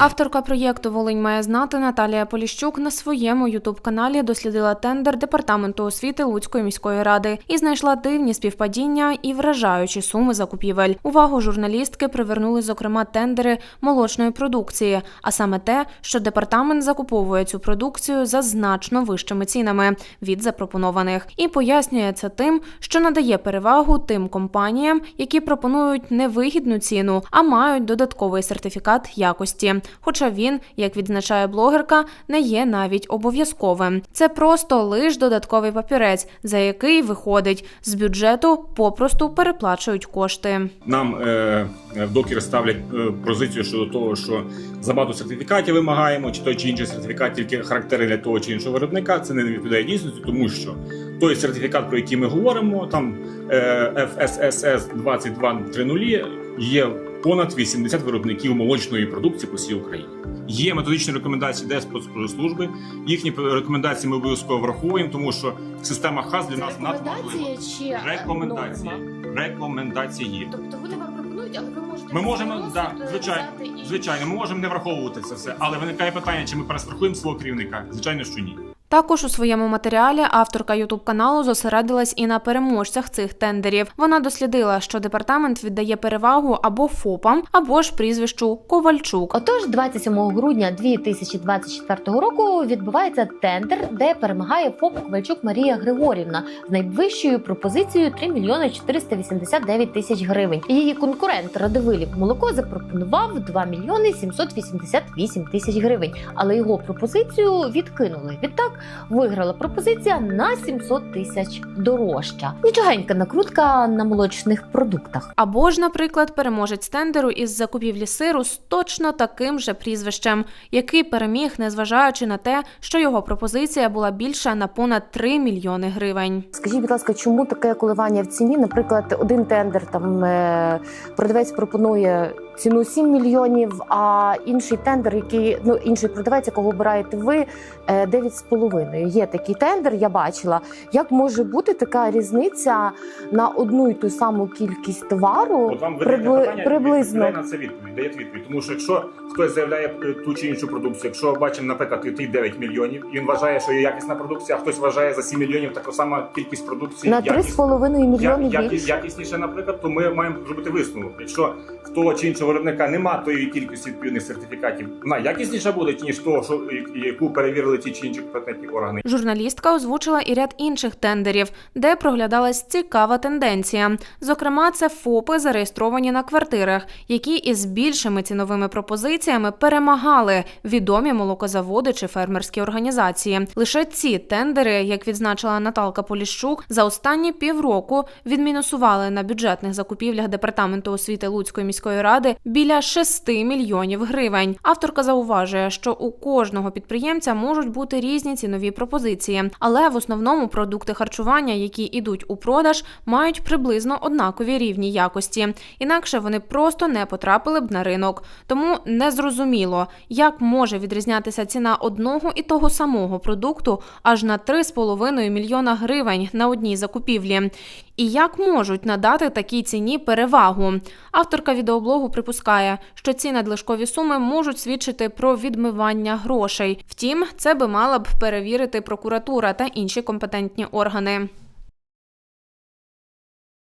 Авторка проєкту Волинь має знати Наталія Поліщук на своєму ютуб-каналі дослідила тендер департаменту освіти Луцької міської ради і знайшла дивні співпадіння і вражаючі суми закупівель. Увагу журналістки привернули зокрема тендери молочної продукції, а саме те, що департамент закуповує цю продукцію за значно вищими цінами від запропонованих, і пояснює це тим, що надає перевагу тим компаніям, які пропонують невигідну ціну, а мають додатковий сертифікат якості. Хоча він, як відзначає блогерка, не є навіть обов'язковим. Це просто лиш додатковий папірець, за який виходить з бюджету попросту переплачують кошти. Нам е, в докер ставлять е, позицію щодо того, що забагато сертифікатів вимагаємо, чи той чи інший сертифікат тільки характерний для того чи іншого виробника. Це не відповідає дійсності, тому що той сертифікат, про який ми говоримо, там е, FSSS 2230, є понад 80 виробників молочної продукції по всій Україні. Є методичні рекомендації Держпродспоживслужби. Їхні рекомендації ми обов'язково враховуємо, тому що система ХАЗ для нас надважлива. Рекомендації чи Рекомендації. норма? Рекомендації. Тобто вони вам пропонують, але ви можете Ми можемо, да, е, звичайно, і- звичайно, ми можемо не враховувати це все, але виникає питання, чи ми перестрахуємо свого керівника? Звичайно, що ні. Також у своєму матеріалі авторка ютуб каналу зосередилась і на переможцях цих тендерів. Вона дослідила, що департамент віддає перевагу або ФОПам, або ж прізвищу Ковальчук. Отож, 27 грудня 2024 року відбувається тендер, де перемагає ФОП Ковальчук Марія Григорівна з найвищою пропозицією 3 мільйони 489 тисяч гривень. Її конкурент Радовилів Молоко запропонував 2 мільйони 788 тисяч гривень, але його пропозицію відкинули. Відтак виграла пропозиція на 700 тисяч дорожча. Нічогенька накрутка на молочних продуктах. Або ж, наприклад, переможець тендеру із закупівлі сиру з точно таким же прізвищем, який переміг, незважаючи на те, що його пропозиція була більша на понад 3 мільйони гривень. Скажіть, будь ласка, чому таке коливання в ціні? Наприклад, один тендер там е, продавець пропонує ціну 7 мільйонів, а інший тендер, який ну інший продавець, якого обираєте ви, е, 9,5. Є такий тендер, я бачила. Як може бути така різниця на одну й ту саму кількість товару? От вам Прибли- питання, приблизно. на це відповідь, дає відповідь. Тому що якщо хтось заявляє е, ту чи іншу продукцію, якщо бачимо, наприклад, ті 9 мільйонів, і він вважає, що є якісна продукція, а хтось вважає за 7 мільйонів така сама кількість продукції. На якіс- 3,5 мільйони якісніше, наприклад, то ми маємо зробити висновок. Якщо того чи іншого виробника немає тої кількості відповідних сертифікатів, вона якісніша буде, ніж того, що яку перевірили ті чи інші компетентні органи. Журналістка озвучила і ряд інших тендерів, де проглядалась цікава тенденція. Зокрема, це ФОПи, зареєстровані на квартирах, які із більшими ціновими пропозиціями перемагали відомі молокозаводи чи фермерські організації. Лише ці тендери, як відзначила Наталка Поліщук, за останні півроку відмінусували на бюджетних закупівлях департаменту освіти Луцької міської ради біля 6 мільйонів гривень. Авторка зауважує, що у кожного підприємця можуть бути різні цінові пропозиції, але в основному продукти харчування, які йдуть у продаж, мають приблизно однакові рівні якості. Інакше вони просто не потрапили б на ринок. Тому незрозуміло, як може відрізнятися ціна одного і того самого продукту аж на 3,5 мільйона гривень на одній закупівлі. І як можуть надати такій ціні перевагу? Авторка відеоблогу припускає, що ці надлишкові суми можуть свідчити про відмивання грошей. Втім, це би мала б перевірити прокуратура та інші компетентні органи.